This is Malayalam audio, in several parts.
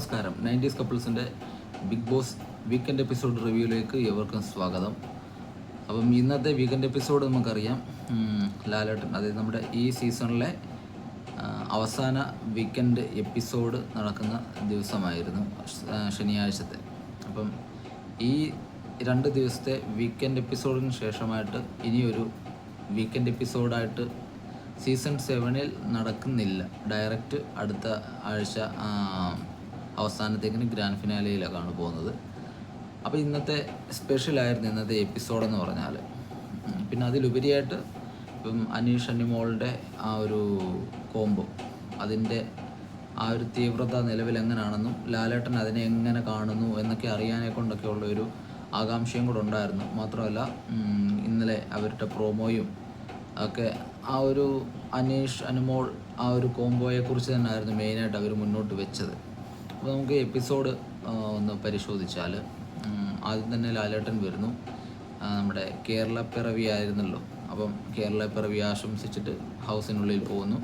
നമസ്കാരം. നയന്റീസ് കപ്പിൾസിന്റെ ബിഗ് ബോസ് വീക്കെൻഡ് എപ്പിസോഡ് റിവ്യൂയിലേക്ക് എവർക്കും സ്വാഗതം. അപ്പം ഇന്നത്തെ വീക്കെൻഡ് എപ്പിസോഡ് നമുക്കറിയാം. ലാലേട്ടൻ അതായത് നമ്മുടെ ഈ സീസണിലെ അവസാന വീക്കെൻഡ് എപ്പിസോഡ് നടക്കുന്ന ദിവസമായിരുന്നു ശനിയാഴ്ചത്തെ. അപ്പം ഈ രണ്ട് ദിവസത്തെ വീക്കെൻഡ് എപ്പിസോഡിന് ശേഷമായിട്ട് ഇനിയൊരു വീക്കെൻഡ് എപ്പിസോഡായിട്ട് സീസൺ സെവനിൽ നടക്കുന്നില്ല. ഡയറക്റ്റ് അടുത്ത ആഴ്ച അവസാനത്തേക്കിന് ഗ്രാൻഡ് ഫിനാലയിലേക്കാണ് പോകുന്നത്. അപ്പോൾ ഇന്നത്തെ സ്പെഷ്യലായിരുന്നു ഇന്നത്തെ എപ്പിസോഡ് എന്ന് പറഞ്ഞാൽ പിന്നെ അതിലുപരിയായിട്ട് ഇപ്പം അനീഷ് അനിമോളുടെ ആ ഒരു കോംബോ അതിന്റെ ആ ഒരു തീവ്രത നിലവിൽ എങ്ങനെയാണെന്നും ലാലേട്ടൻ അതിനെ എങ്ങനെ കാണുന്നു എന്നൊക്കെ അറിയാനെ കൊണ്ടൊക്കെ ഉള്ള ഒരു ആകാംക്ഷയും കൂടെ ഉണ്ടായിരുന്നു. മാത്രമല്ല ഇന്നലെ അവരുടെ പ്രോമോയും ഒക്കെ ആ ഒരു അനീഷ് അനുമോൾ ആ ഒരു കോംബോയെ കുറിച്ച് തന്നെയായിരുന്നു മെയിനായിട്ട് അവർ മുന്നോട്ട് വെച്ചത്. അപ്പോൾ നമുക്ക് എപ്പിസോഡ് ഒന്ന് പരിശോധിച്ചാൽ ആദ്യം തന്നെ ലാലേട്ടൻ വരുന്നു. നമ്മുടെ കേരള പിറവി ആയിരുന്നല്ലോ. അപ്പം കേരള പിറവി ആശംസിച്ചിട്ട് ഹൗസിനുള്ളിൽ പോകുന്നു.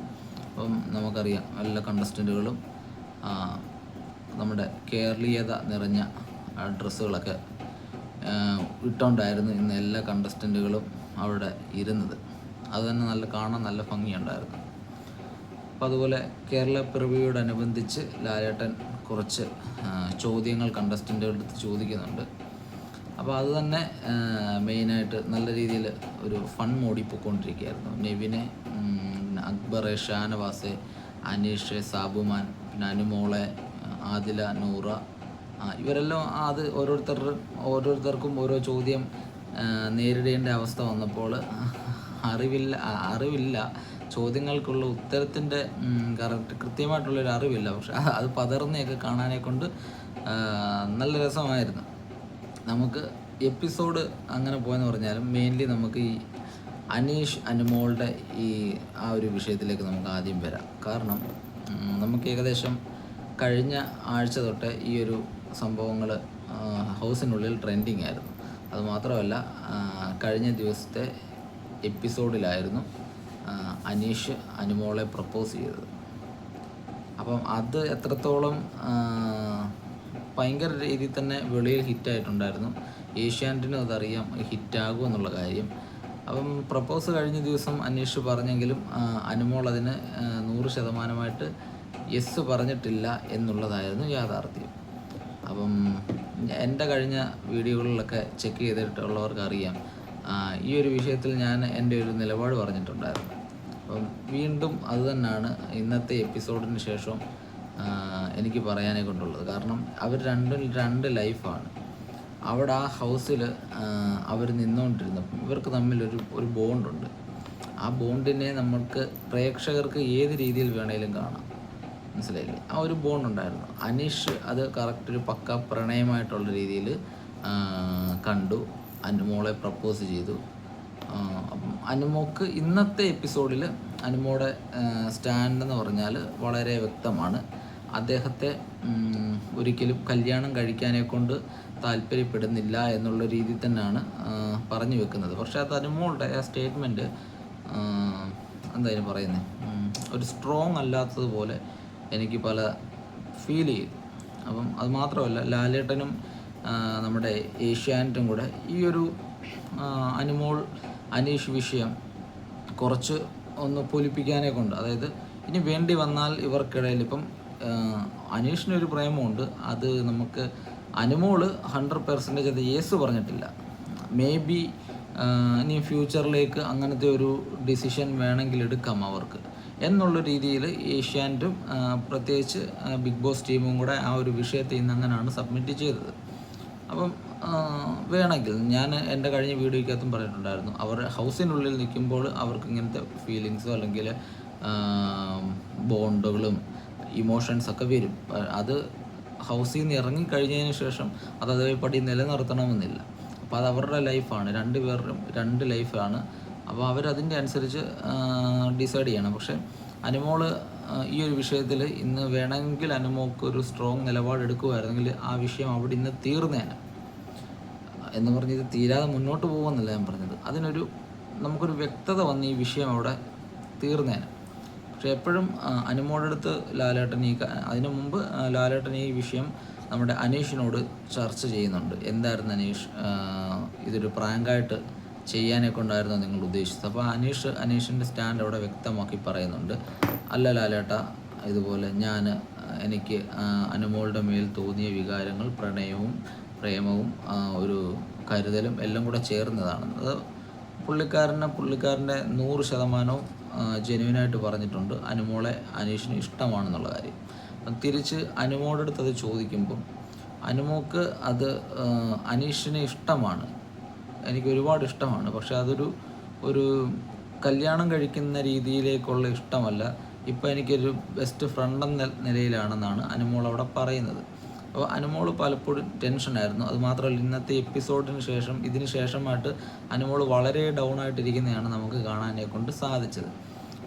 അപ്പം നമുക്കറിയാം എല്ലാ കണ്ടസ്റ്റന്റുകളും നമ്മുടെ കേരളീയത നിറഞ്ഞ ഡ്രസ്സുകളൊക്കെ ഇട്ടുകൊണ്ടായിരുന്നു ഇന്ന് എല്ലാ കണ്ടസ്റ്റന്റുകളും അവിടെ ഇരുന്നത്. അത് തന്നെ നല്ല കാണാൻ നല്ല ഭംഗിയുണ്ടായിരുന്നു. അപ്പോൾ അതുപോലെ കേരള പിറവിയോടനുബന്ധിച്ച് ലാലേട്ടൻ കുറച്ച് ചോദ്യങ്ങൾ കണ്ടസ്റ്റന്റുകളുടെ അടുത്ത് ചോദിക്കുന്നുണ്ട്. അപ്പോൾ അത് തന്നെ മെയിനായിട്ട് നല്ല രീതിയിൽ ഒരു ഫൺ മോഡി പോയിക്കൊണ്ടിരിക്കുകയായിരുന്നു നെവിനെ അക്ബറെ ഷാനവാസ് അനീഷ് സാബുമാൻ പിന്നെ അനുമോളെ ആദില നൂറ ഇവരെല്ലാം അത് ഓരോരുത്തർ ഓരോരുത്തർക്കും ഓരോ ചോദ്യം നേരിടേണ്ട അവസ്ഥ വന്നപ്പോൾ അറിവില്ല അറിവില്ല ചോദ്യങ്ങൾക്കുള്ള ഉത്തരത്തിന്റെ കറക്റ്റ് കൃത്യമായിട്ടുള്ളൊരു അറിവില്ല. പക്ഷെ അത് പതർന്നെയൊക്കെ കാണാനെ കൊണ്ട് നല്ല രസമായിരുന്നു. നമുക്ക് എപ്പിസോഡ് അങ്ങനെ പോയെന്ന് പറഞ്ഞാലും മെയിൻലി നമുക്ക് ഈ അനീഷ് അനുമോളുടെ ഈ ആ ഒരു വിഷയത്തിലേക്ക് നമുക്ക് ആദ്യം വരാം. കാരണം നമുക്ക് ഏകദേശം കഴിഞ്ഞ ആഴ്ച തൊട്ട് ഈ ഒരു സംഭവങ്ങൾ ഹൗസിനുള്ളിൽ ട്രെൻഡിങ് ആയിരുന്നു. അതുമാത്രമല്ല കഴിഞ്ഞ ദിവസത്തെ എപ്പിസോഡിലായിരുന്നു അനീഷ് അനുമോളെ പ്രപ്പോസ് ചെയ്തത്. അപ്പം അത് എത്രത്തോളം ഭയങ്കര രീതിയിൽ തന്നെ വെളിയിൽ ഹിറ്റായിട്ടുണ്ടായിരുന്നു ഏഷ്യാനെറ്റിനും അതറിയാം ഹിറ്റാകും എന്നുള്ള കാര്യം. അപ്പം പ്രപ്പോസ് കഴിഞ്ഞ ദിവസം അന്വേഷിച്ച് പറഞ്ഞെങ്കിലും അനുമോൾ അതിന് നൂറ് ശതമാനമായിട്ട് യെസ് പറഞ്ഞിട്ടില്ല എന്നുള്ളതായിരുന്നു യാഥാർത്ഥ്യം. അപ്പം എന്റെ കഴിഞ്ഞ വീഡിയോകളിലൊക്കെ ചെക്ക് ചെയ്തിട്ടുള്ളവർക്ക് അറിയാം. ഈ ഒരു വിഷയത്തിൽ ഞാൻ എന്റെ ഒരു നിലപാട് പറഞ്ഞിട്ടുണ്ടായിരുന്നു. അപ്പം വീണ്ടും അത് തന്നെയാണ് ഇന്നത്തെ എപ്പിസോഡിന് ശേഷം എനിക്ക് പറയാനേ കൊണ്ടുള്ളത്. കാരണം അവർ രണ്ടും രണ്ട് ലൈഫാണ്. അവിടെ ആ ഹൗസിൽ അവർ നിന്നുകൊണ്ടിരുന്നപ്പം ഇവർക്ക് തമ്മിലൊരു ഒരു ബോണ്ടുണ്ട്. ആ ബോണ്ടിനെ നമ്മൾക്ക് പ്രേക്ഷകർക്ക് ഏത് രീതിയിൽ വേണേലും കാണാം. മനസ്സിലായില്ലേ? ആ ഒരു ബോണ്ട് ഉണ്ടായിരുന്നു അനീഷ് അത് കറക്റ്റ് ഒരു പക്ക പ്രണയമായിട്ടുള്ള രീതിയിൽ കണ്ടു. അനുമോളെ പ്രപ്പോസ് ചെയ്തു. അപ്പം അനുമോക്ക് ഇന്നത്തെ എപ്പിസോഡിൽ അനുമോടെ സ്റ്റാൻഡ് എന്ന് പറഞ്ഞാൽ വളരെ വ്യക്തമാണ്. അദ്ദേഹത്തെ ഒരിക്കലും കല്യാണം കഴിക്കാനെ കൊണ്ട് താല്പര്യപ്പെടുന്നില്ല എന്നുള്ള രീതിയിൽ തന്നെയാണ് പറഞ്ഞു വെക്കുന്നത്. പക്ഷേ അത് അനുമോളുടെ ആ സ്റ്റേറ്റ്മെന്റ് എന്തായാലും പറയുന്നത് ഒരു സ്ട്രോങ് അല്ലാത്തതുപോലെ എനിക്ക് പല ഫീൽ ചെയ്തു. അപ്പം അത് മാത്രമല്ല ലാലേട്ടനും നമ്മുടെ ഏഷ്യാനെറ്റും കൂടെ ഈ ഒരു അനുമോൾ അനീഷ് വിഷയം കുറച്ച് ഒന്ന് പൊലിപ്പിക്കാനേ കൊണ്ട്. അതായത് ഇനി വേണ്ടി വന്നാൽ ഇവർക്കിടയിൽ ഇപ്പം അനീഷിനൊരു പ്രേമമുണ്ട്. അത് നമുക്ക് അനുമോൾ ഹൺഡ്രഡ് പെർസെന്റേജ് അത് യേസ് പറഞ്ഞിട്ടില്ല. മേ ബി ഇനി ഫ്യൂച്ചറിലേക്ക് അങ്ങനത്തെ ഒരു ഡിസിഷൻ വേണമെങ്കിൽ എടുക്കാം അവർക്ക്. എന്നുള്ള രീതിയിൽ ഏഷ്യാന്റും പ്രത്യേകിച്ച് ബിഗ് ബോസ് ടീമും കൂടെ ആ ഒരു വിഷയത്തിൽ നിന്ന് അങ്ങനെയാണ് സബ്മിറ്റ് ചെയ്തത്. അപ്പം വേണമെങ്കിൽ ഞാൻ എന്റെ കഴിഞ്ഞ വീഡിയോയ്ക്കകത്തും പറഞ്ഞിട്ടുണ്ടായിരുന്നു. അവർ ഹൗസിനുള്ളിൽ നിൽക്കുമ്പോൾ അവർക്ക് ഇങ്ങനത്തെ ഫീലിങ്സോ അല്ലെങ്കിൽ ബോണ്ടുകളും ഇമോഷൻസ് ഒക്കെ വരും. അത് ഹൗസിൽ നിന്ന് ഇറങ്ങിക്കഴിഞ്ഞതിന് ശേഷം അത് അതേപടി നിലനിർത്തണമെന്നില്ല. അപ്പോൾ അത് അവരുടെ ലൈഫാണ്. രണ്ട് പേരുടെയും രണ്ട് ലൈഫാണ്. അപ്പോൾ അവരതിന്റെ അനുസരിച്ച് ഡിസൈഡ് ചെയ്യണം. പക്ഷേ അനുമോൾ ഈ ഒരു വിഷയത്തിൽ ഇന്ന് വേണമെങ്കിൽ അനുമോക്ക് ഒരു സ്ട്രോങ് നിലപാടെടുക്കുമായിരുന്നെങ്കിൽ ആ വിഷയം അവിടെ ഇന്ന് തീർന്നേനെ. എന്ന് പറഞ്ഞ് ഇത് തീരാതെ മുന്നോട്ട് പോകുമെന്നല്ല ഞാൻ പറഞ്ഞത്. അതിനൊരു നമുക്കൊരു വ്യക്തത വന്ന് ഈ വിഷയം അവിടെ തീർന്നേനെ. പക്ഷെ എപ്പോഴും അനുമോടെ അടുത്ത് ലാലേട്ടൻ ഈ അതിനു മുമ്പ് ലാലേട്ടൻ ഈ വിഷയം നമ്മുടെ അനീഷിനോട് ചർച്ച ചെയ്യുന്നുണ്ട്. എന്തായിരുന്നു അനീഷ് ഇതൊരു പ്രാങ്കായിട്ട് ചെയ്യാനൊക്കെ കൊണ്ടായിരുന്നു നിങ്ങൾ ഉദ്ദേശിച്ചത്? അപ്പോൾ അനീഷ് അനീഷിന്റെ സ്റ്റാൻഡ് അവിടെ വ്യക്തമാക്കി പറയുന്നുണ്ട്. അല്ല ലാലേട്ട ഇതുപോലെ ഞാൻ എനിക്ക് അനുമോളുടെ മേൽ തോന്നിയ വികാരങ്ങൾ പ്രണയവും പ്രേമവും ഒരു കരുതലും എല്ലാം കൂടെ ചേർന്നതാണ്. അത് പുള്ളിക്കാരനെ പുള്ളിക്കാരന്റെ നൂറ് ശതമാനവും ജെനുവിനായിട്ട് പറഞ്ഞിട്ടുണ്ട്. അനുമോളെ അനീഷിന് ഇഷ്ടമാണെന്നുള്ള കാര്യം. തിരിച്ച് അനുമോളുടെ അടുത്ത് അത് ചോദിക്കുമ്പം അനുമോക്ക് അത് അനീഷിനെ ഇഷ്ടമാണ്. എനിക്ക് ഒരുപാട് ഇഷ്ടമാണ്. പക്ഷെ അതൊരു ഒരു കല്യാണം കഴിക്കുന്ന രീതിയിലേക്കുള്ള ഇഷ്ടമല്ല. ഇപ്പം എനിക്കൊരു ബെസ്റ്റ് ഫ്രണ്ട് എന്ന നിലയിലാണെന്നാണ് അനുമോൾ അവിടെ പറയുന്നത്. അപ്പോൾ അനുമോൾ പലപ്പോഴും ടെൻഷനായിരുന്നു അതുമാത്രമല്ല ഇന്നത്തെ എപ്പിസോഡിന് ശേഷം ഇതിന് ശേഷമായിട്ട് അനുമോൾ വളരെ ഡൗൺ ആയിട്ടിരിക്കുന്നതാണ് നമുക്ക് കാണാനെ കൊണ്ട് സാധിച്ചത്.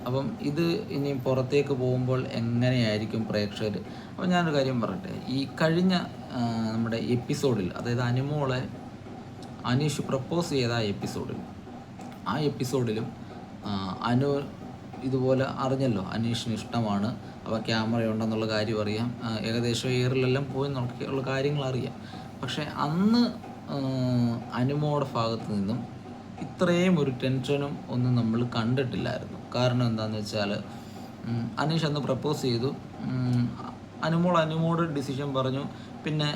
അപ്പം ഇത് ഇനി പുറത്തേക്ക് പോകുമ്പോൾ എങ്ങനെയായിരിക്കും പ്രേക്ഷകർ? അപ്പം ഞാനൊരു കാര്യം പറയട്ടെ. ഈ കഴിഞ്ഞ നമ്മുടെ എപ്പിസോഡിൽ അതായത് അനുമോളെ അനീഷ് പ്രപ്പോസ് ചെയ്ത ആ എപ്പിസോഡിൽ ആ എപ്പിസോഡിലും അനു ഇതുപോലെ അറിഞ്ഞല്ലോ. അനീഷിന് ഇഷ്ടമാണ്. അപ്പോൾ ക്യാമറ ഉണ്ടെന്നുള്ള കാര്യം അറിയാം. ഏകദേശം ഇയറിലെല്ലാം പോയി നോക്കിയുള്ള കാര്യങ്ങൾ അറിയാം. പക്ഷേ അന്ന് അനുമോടെ ഭാഗത്ത് നിന്നും ഇത്രയും ഒരു ടെൻഷനും ഒന്നും നമ്മൾ കണ്ടിട്ടില്ലായിരുന്നു. കാരണം എന്താണെന്ന് വെച്ചാൽ അനീഷ് അന്ന് പ്രപ്പോസ് ചെയ്തു. അനുമോൾ അനുമോട് ഡിസിഷൻ പറഞ്ഞു. പിന്നെ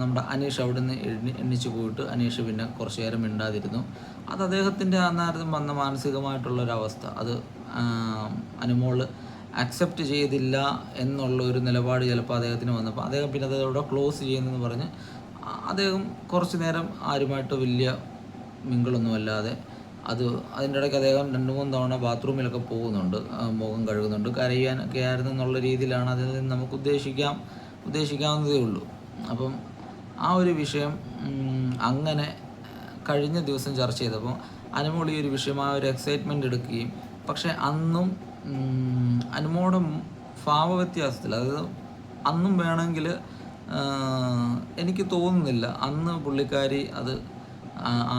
നമ്മുടെ അനീഷ് അവിടെ നിന്ന് എണ്ണി എണ്ണിച്ച് പോയിട്ട് അനീഷ് പിന്നെ കുറച്ച് നേരം മിണ്ടാതിരുന്നു. അത് അദ്ദേഹത്തിന്റെ അന്നേരം വന്ന മാനസികമായിട്ടുള്ളൊരവസ്ഥ. അത് അനുമോൾ അക്സെപ്റ്റ് ചെയ്തില്ല എന്നുള്ള ഒരു നിലപാട് ചിലപ്പോൾ അദ്ദേഹത്തിന് വന്നപ്പോൾ അദ്ദേഹം പിന്നെ അതോടെ ക്ലോസ് ചെയ്യുന്നെന്ന് പറഞ്ഞ് അദ്ദേഹം കുറച്ച് നേരം ആരുമായിട്ട് വലിയ മിങ്കിളൊന്നുമല്ലാതെ അത് അതിന്റെ ഇടയ്ക്ക് അദ്ദേഹം രണ്ട് മൂന്ന് തവണ ബാത്റൂമിലൊക്കെ പോകുന്നുണ്ട് മുഖം കഴുകുന്നുണ്ട് കരയാനൊക്കെ ആയിരുന്നു എന്നുള്ള രീതിയിലാണ് അതിൽ നിന്ന് നമുക്ക് ഉദ്ദേശിക്കാം ഉദ്ദേശിക്കാവുന്നതേ ഉള്ളൂ. അപ്പം ആ ഒരു വിഷയം അങ്ങനെ കഴിഞ്ഞ ദിവസം ചർച്ച ചെയ്തപ്പോൾ അനുമോൾ ഈ ഒരു വിഷയം ആ ഒരു എക്സൈറ്റ്മെന്റ് എടുക്കുകയും പക്ഷേ അന്നും അനുമോടെ ഭാവ വ്യത്യാസത്തിൽ അതായത് അന്നും വേണമെങ്കിൽ എനിക്ക് തോന്നുന്നില്ല. അന്ന് പുള്ളിക്കാരി അത്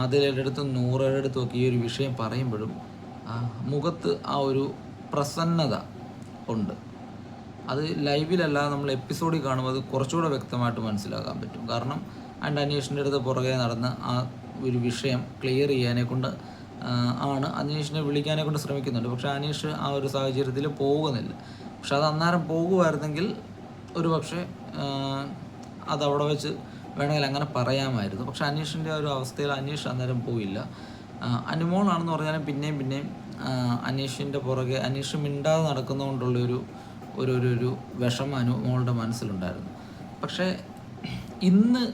ആദിലയുടെ അടുത്തും ഒക്കെ ഈ ഒരു വിഷയം പറയുമ്പോഴും മുഖത്ത് ആ ഒരു പ്രസന്നത ഉണ്ട്. അത് ലൈവിലല്ലാതെ നമ്മൾ എപ്പിസോഡിൽ കാണുമ്പോൾ അത് കുറച്ചുകൂടെ വ്യക്തമായിട്ട് മനസ്സിലാക്കാൻ പറ്റും. കാരണം ആൻഡ് അന്വേഷണന്റെ അടുത്ത് പുറകെ നടന്ന് ആ ഒരു വിഷയം ക്ലിയർ ചെയ്യാനെ കൊണ്ട് ആണ് അനീഷിനെ വിളിക്കാനെ കൊണ്ട് ശ്രമിക്കുന്നുണ്ട്. പക്ഷേ അനീഷ് ആ ഒരു സാഹചര്യത്തിൽ പോകുന്നില്ല. പക്ഷെ അത് അന്നേരം പോകുമായിരുന്നെങ്കിൽ ഒരു പക്ഷേ അത് അവിടെ വെച്ച് വേണമെങ്കിൽ അങ്ങനെ പറയാമായിരുന്നു. പക്ഷെ അനീഷിന്റെ ഒരു അവസ്ഥയിൽ അനീഷ് അന്നേരം പോയില്ല. അനുമോളാണെന്ന് പറഞ്ഞാലും പിന്നെയും പിന്നെയും അനീഷിന്റെ പുറകെ അനീഷ് മിണ്ടാതെ നടക്കുന്നതുകൊണ്ടുള്ളൊരു ഒരു ഒരു ഒരു വിഷമം അനുമോളുടെ മനസ്സിലുണ്ടായിരുന്നു. പക്ഷേ ഇന്ന്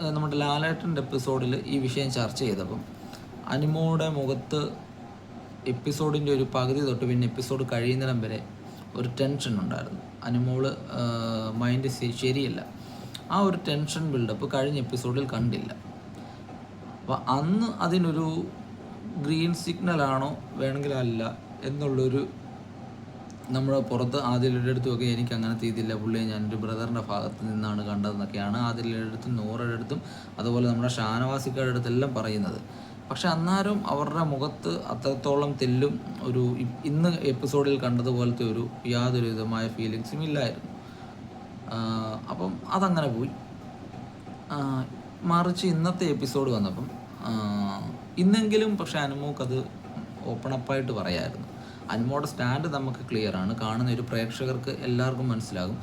നമ്മുടെ ലാലേട്ടന്റെ എപ്പിസോഡിൽ ഈ വിഷയം ചർച്ച ചെയ്തപ്പം അനുമോളുടെ മുഖത്ത് എപ്പിസോഡിന്റെ ഒരു പകുതി തൊട്ട് പിന്നെ എപ്പിസോഡ് കഴിയുന്നിടം വരെ ഒരു ടെൻഷൻ ഉണ്ടായിരുന്നു. അനുമോൾ മൈൻഡ് ശരിയല്ല. ആ ഒരു ടെൻഷൻ ബിൽഡപ്പ് കഴിഞ്ഞ എപ്പിസോഡിൽ കണ്ടില്ല. അപ്പോൾ അന്ന് അതിനൊരു ഗ്രീൻ സിഗ്നലാണോ വേണമെങ്കിൽ അല്ല എന്നുള്ളൊരു നമ്മൾ പുറത്ത് ആദിലയുടെ അടുത്തുമൊക്കെ എനിക്ക് അങ്ങനെ ഇതില്ല പുള്ളിയെ ഞാൻ എന്റെ ബ്രദറിന്റെ ഭാഗത്ത് നിന്നാണ് കണ്ടതെന്നൊക്കെയാണ് ആദിലയുടെ അടുത്തും അടുത്തും അതുപോലെ നമ്മുടെ ഷാനവാസിക്കാരുടെ അടുത്തെല്ലാം പറയുന്നത്. പക്ഷെ അന്നേരം അവരുടെ മുഖത്ത് അത്രത്തോളം തെല്ലും ഒരു ഇന്ന് എപ്പിസോഡിൽ കണ്ടതുപോലത്തെ ഒരു യാതൊരു വിധമായ ഫീലിങ്സും ഇല്ലായിരുന്നു. അപ്പം അതങ്ങനെ പോയി. മറിച്ച് ഇന്നത്തെ എപ്പിസോഡ് വന്നപ്പം ഇന്നെങ്കിലും പക്ഷെ അനുമോക്ക് അത് ഓപ്പൺ അപ്പായിട്ട് പറയായിരുന്നു. അനുമോടെ സ്റ്റാൻഡ് നമുക്ക് ക്ലിയർ ആണ്. കാണുന്ന ഒരു പ്രേക്ഷകർക്ക് എല്ലാവർക്കും മനസ്സിലാകും.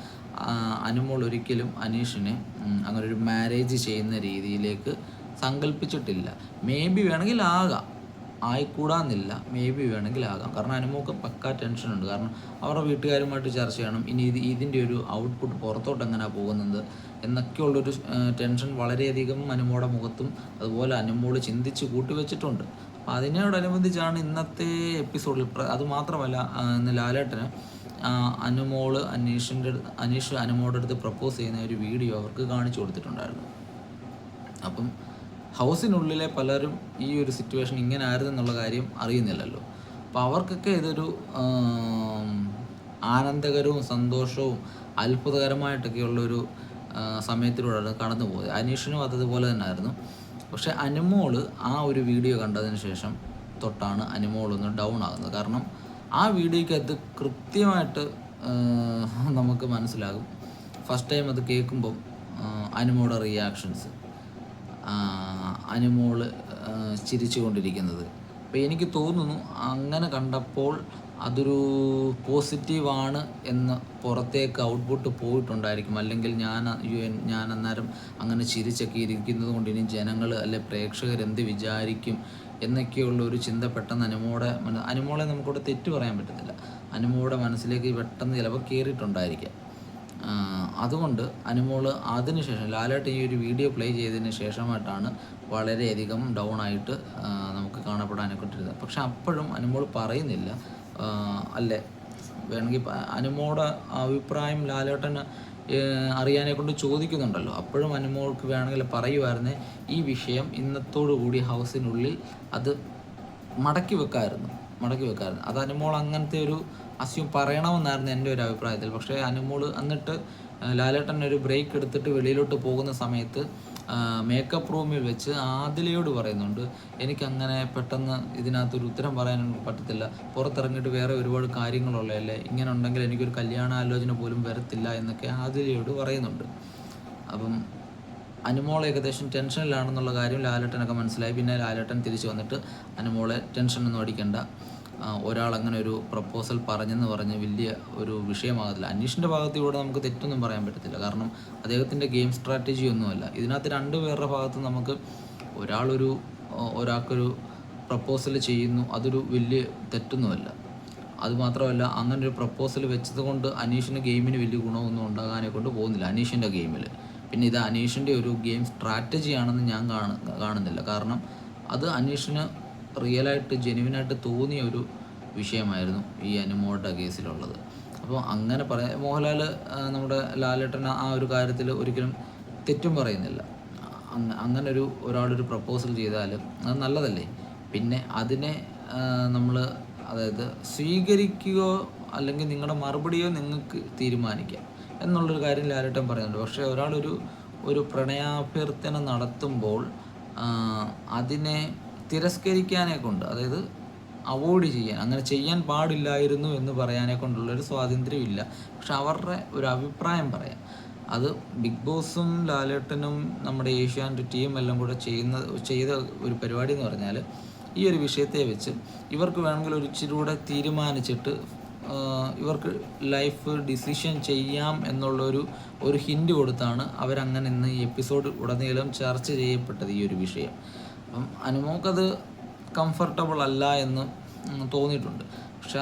അനുമോൾ ഒരിക്കലും അനീഷിനെ അങ്ങനെ ഒരു മാരേജ് ചെയ്യുന്ന രീതിയിലേക്ക് സങ്കല്പിച്ചിട്ടില്ല മേ ബി വേണമെങ്കിൽ ആകാം. ആയിക്കൂടാന്നില്ല. മേ ബി വേണമെങ്കിൽ ആകാം. കാരണം അനുമോക്ക് പക്കാ ടെൻഷനുണ്ട് കാരണം അവരുടെ വീട്ടുകാരുമായിട്ട് ചർച്ച ചെയ്യണം. ഇനി ഇത് ഇതിന്റെ ഒരു ഔട്ട്പുട്ട് പുറത്തോട്ട് എങ്ങനെയാണ് പോകുന്നത് എന്നൊക്കെയുള്ളൊരു ടെൻഷൻ വളരെയധികം അനുമോടെ മുഖത്തും അതുപോലെ അനുമോട് ചിന്തിച്ച് കൂട്ടിവെച്ചിട്ടുണ്ട്. അപ്പം അതിനോടനുബന്ധിച്ചാണ് ഇന്നത്തെ എപ്പിസോഡിൽ പ്ര- അത് മാത്രമല്ല ആ, ഇന്ന് ലാലേട്ടന് അനുമോൾ അനീഷിന്റെ അനീഷ് അനുമോടെ അടുത്ത് പ്രപ്പോസ് ചെയ്യുന്ന ഒരു വീഡിയോ അവർക്ക് കാണിച്ചു കൊടുത്തിട്ടുണ്ടായിരുന്നു. അപ്പം ഹൗസിനുള്ളിലെ പലരും ഈ ഒരു സിറ്റുവേഷൻ ഇങ്ങനെ ആയിരുന്നു എന്നുള്ള കാര്യം അറിയുന്നില്ലല്ലോ. അപ്പോൾ അവർക്കൊക്കെ ഇതൊരു ആനന്ദകരവും സന്തോഷവും അത്ഭുതകരമായിട്ടൊക്കെയുള്ളൊരു ഒരു സമയത്തിലൂടെയാണ് കടന്നു പോയത് അനീഷിനും അതുപോലെ തന്നെ ആയിരുന്നു പക്ഷെ അനുമോൾ ആ ഒരു വീഡിയോ കണ്ടതിന് ശേഷം തൊട്ടാണ് അനുമോളൊന്ന് ഡൗൺ ആകുന്നത്. കാരണം ആ വീഡിയോയ്ക്കകത്ത് കൃത്യമായിട്ട് നമുക്ക് മനസ്സിലാകും. ഫസ്റ്റ് ടൈം അത് കേൾക്കുമ്പം അനുമോടെ റിയാക്ഷൻസ് അനുമോൾ ചിരിച്ചു ചിരിച്ചുകൊണ്ടിരിക്കുന്നത്. അപ്പോൾ എനിക്ക് തോന്നുന്നു അങ്ങനെ കണ്ടപ്പോൾ അതൊരു പോസിറ്റീവാണ് എന്ന് പുറത്തേക്ക് ഔട്ട്പുട്ട് പോയിട്ടുണ്ടായിരിക്കും. അല്ലെങ്കിൽ ഞാൻ ഞാൻ അന്നേരം അങ്ങനെ ചിരിച്ചൊക്കെ ഇരിക്കുന്നത് കൊണ്ട് ഇനി ജനങ്ങൾ അല്ലെ പ്രേക്ഷകർ എന്ത് വിചാരിക്കും എന്നൊക്കെയുള്ള ഒരു ചിന്ത പെട്ടെന്ന് അനുമോടെ അനുമോളെ നമുക്കിവിടെ തെറ്റ് പറയാൻ പറ്റത്തില്ല. അനുമോടെ മനസ്സിലേക്ക് പെട്ടെന്ന് ചിലപ്പോൾ കയറിയിട്ടുണ്ടായിരിക്കാം. അതുകൊണ്ട് അനുമോൾ അതിനുശേഷം ലാലേട്ട് ഈ ഒരു വീഡിയോ പ്ലേ ചെയ്തതിന് ശേഷമായിട്ടാണ് വളരെയധികം ഡൗൺ ആയിട്ട് നമുക്ക് കാണപ്പെടാനൊക്കെ ഇട്ടിരുന്നത് പക്ഷെ അപ്പോഴും അനുമോൾ പറയുന്നില്ല. അല്ലേ? വേണമെങ്കിൽ അനുമോടെ അഭിപ്രായം ലാലേട്ടന് അറിയാനെ കൊണ്ട് ചോദിക്കുന്നുണ്ടല്ലോ. അപ്പോഴും അനുമോൾക്ക് വേണമെങ്കിൽ പറയുമായിരുന്നേ ഈ വിഷയം ഇന്നത്തോടു കൂടി ഹൗസിനുള്ളിൽ അത് മടക്കി വെക്കായിരുന്നു. മടക്കി വെക്കായിരുന്നു. അത് അനുമോൾ അങ്ങനത്തെ ഒരു അസ്യൂം പറയണമെന്നായിരുന്നു എന്റെ ഒരു അഭിപ്രായത്തിൽ. പക്ഷേ അനുമോൾ എന്നിട്ട് ലാലേട്ടൻ ഒരു ബ്രേക്ക് എടുത്തിട്ട് വെളിയിലോട്ട് പോകുന്ന സമയത്ത് മേക്കപ്പ് റൂമിൽ വെച്ച് ആദിലയോട് പറയുന്നുണ്ട് എനിക്കങ്ങനെ പെട്ടെന്ന് ഇതിനകത്തൊരു ഉത്തരം പറയാൻ പറ്റത്തില്ല. പുറത്തിറങ്ങിയിട്ട് വേറെ ഒരുപാട് കാര്യങ്ങളുള്ളതല്ലേ? ഇങ്ങനെ ഉണ്ടെങ്കിൽ എനിക്കൊരു കല്യാണാലോചന പോലും വരത്തില്ല എന്നൊക്കെ ആദിലയോട് പറയുന്നുണ്ട്. അപ്പം അനുമോൾ ഏകദേശം ടെൻഷനിലാണെന്നുള്ള കാര്യം ലാലേട്ടനൊക്കെ മനസ്സിലായി. പിന്നെ ലാലേട്ടൻ തിരിച്ചു വന്നിട്ട് അനുമോളെ ടെൻഷനൊന്നും അടിക്കണ്ട. ഒരാൾ അങ്ങനെ ഒരു പ്രപ്പോസൽ പറഞ്ഞെന്ന് പറഞ്ഞ് വലിയ ഒരു വിഷയമാകത്തില്ല. അന്വേഷിന്റെ ഭാഗത്തിലൂടെ നമുക്ക് തെറ്റൊന്നും പറയാൻ പറ്റത്തില്ല. കാരണം അദ്ദേഹത്തിന്റെ ഗെയിം സ്ട്രാറ്റജി ഒന്നുമല്ല. ഇതിനകത്ത് രണ്ട് പേരുടെ ഭാഗത്ത് നമുക്ക് ഒരാളൊരു ഒരാൾക്കൊരു പ്രപ്പോസൽ ചെയ്യുന്നു. അതൊരു വലിയ തെറ്റൊന്നുമല്ല. അതുമാത്രമല്ല അങ്ങനെ ഒരു പ്രപ്പോസൽ വെച്ചത് കൊണ്ട് അനീഷിന്റെ ഗെയിമിന് വലിയ ഗുണമൊന്നും ഉണ്ടാകാനെ കൊണ്ട് പോകുന്നില്ല അനീഷിന്റെ ഗെയിമിൽ പിന്നെ ഇത് അനീഷിന്റെ ഒരു ഗെയിം സ്ട്രാറ്റജിയാണെന്ന് ഞാൻ കാണുന്നില്ല. കാരണം അത് അനീഷിന് റിയലായിട്ട് ജെനുവിനായിട്ട് തോന്നിയ ഒരു വിഷയമായിരുന്നു ഈ അനുമോട്ട കേസിലുള്ളത്. അപ്പോൾ അങ്ങനെ പറയാ മോഹൻലാൽ നമ്മുടെ ലാലേട്ടൻ ആ ഒരു കാര്യത്തിൽ ഒരിക്കലും തെറ്റും പറയുന്നില്ല. അങ്ങ- അങ്ങനെ ഒരു ഒരാളൊരു പ്രപ്പോസൽ ചെയ്താൽ അത് നല്ലതല്ലേ? പിന്നെ അതിനെ നമ്മൾ അതായത് സ്വീകരിക്കുകയോ അല്ലെങ്കിൽ നിങ്ങളുടെ മറുപടിയോ നിങ്ങൾക്ക് തീരുമാനിക്കാം എന്നുള്ളൊരു കാര്യം ലാലേട്ടൻ പറയുന്നുണ്ട്. പക്ഷേ ഒരാളൊരു ഒരു പ്രണയാഭ്യർത്ഥന നടത്തുമ്പോൾ അതിനെ തിരസ്കരിക്കാനെ കൊണ്ട് അതായത് അവോയ്ഡ് ചെയ്യാൻ അങ്ങനെ ചെയ്യാൻ പാടില്ലായിരുന്നു എന്ന് പറയാനെ കൊണ്ടുള്ളൊരു സ്വാതന്ത്ര്യമില്ല. പക്ഷെ അവരുടെ ഒരു അഭിപ്രായം പറയാം. അത് ബിഗ് ബോസും ലാലേട്ടനും നമ്മുടെ ഏഷ്യാന്റെ ടീം എല്ലാം കൂടെ ചെയ്യുന്ന ചെയ്ത ഒരു പരിപാടി എന്ന് പറഞ്ഞാൽ ഈ ഒരു വിഷയത്തെ വെച്ച് ഇവർക്ക് വേണമെങ്കിൽ ഒരു ഇച്ചിരി കൂടെ തീരുമാനിച്ചിട്ട് ഇവർക്ക് ലൈഫ് ഡിസിഷൻ ചെയ്യാം എന്നുള്ളൊരു ഒരു ഹിൻഡ് കൊടുത്താണ് അവരങ്ങനെ ഇന്ന് ഈ എപ്പിസോഡ് ഉടനീളം ചർച്ച ചെയ്യപ്പെട്ടത് ഈ ഒരു വിഷയം. അപ്പം അനുമോക്കത് കംഫർട്ടബിൾ അല്ല എന്ന് തോന്നിയിട്ടുണ്ട്. പക്ഷെ